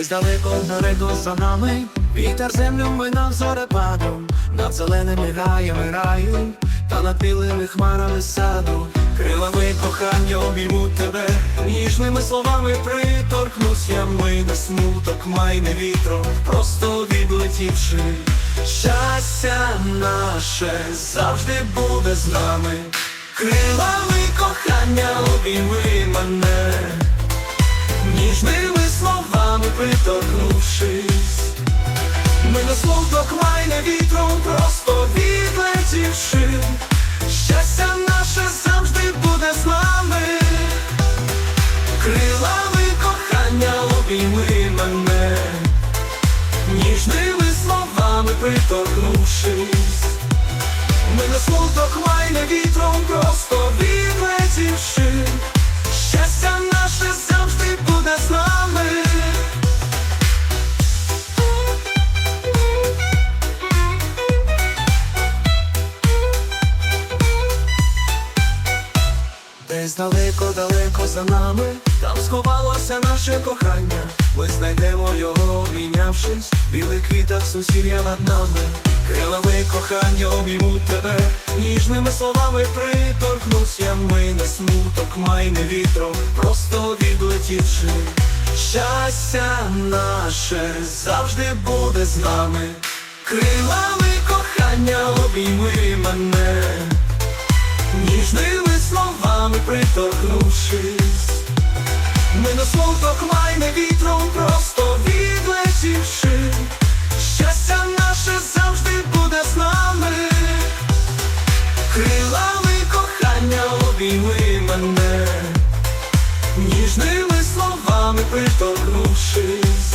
Десь далеко далеко за нами, вітер землю минав зорепадом, над зеленими гаями раю, та над білими хмарами саду, крилами кохання обійму тебе, ніжними словами приторкнусь я ми на смуток майне вітром, просто відлетівши. Щастя наше завжди буде з нами, крилами кохання обійми мене. Ніжними словами приторкнувшись, ми на смуток майне вітром просто відлетівши, щастя наше завжди буде з нами, крилами кохання обійми мене, ніжними словами приторкнувшись. Десь далеко-далеко за нами, там сховалося наше кохання. Ми знайдемо його, обійнявшись, в білих квітах сусір'я над нами. Крилами кохання обіймуть тебе, ніжними словами приторкнусь я ми на смуток майне вітром, просто відлетівши. Щастя наше завжди буде з нами. Крилами кохання обійми мене словами приторкнувшись, ми на смуток майне вітром просто відлетівши, щастя наше завжди буде з нами, крилами кохання обійми мене, ніжними словами приторкнувшись,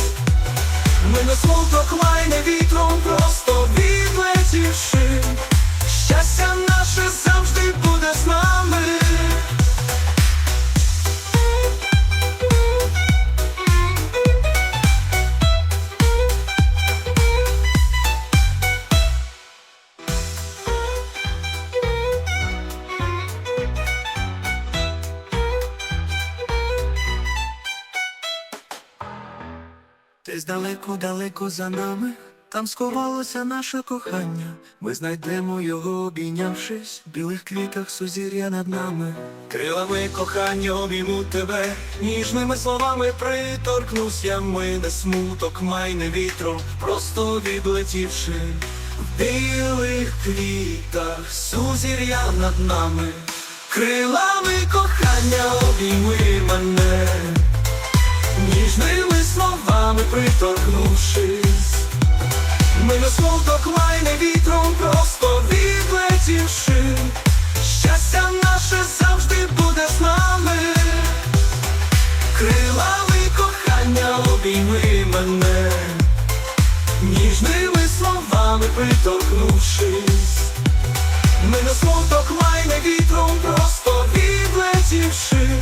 ми на смуток майне вітром просто відлетівши. Десь далеко-далеко за нами, там сховалося наше кохання. Ми знайдемо його, обійнявшись, в білих квітах сузір'я над нами. Крилами кохання обійму тебе, ніжними словами приторкнусь я ми не смуток, майне вітром, просто відлетівши. В білих квітах сузір'я над нами. Крилами кохання обійми мене приторкнувшись, ми на смуток майне вітром просто відлетівши, щастя наше завжди буде з нами, крилами кохання обійми мене, ніжними словами приторкнувшись, ми на смуток майне вітром просто відлетівши.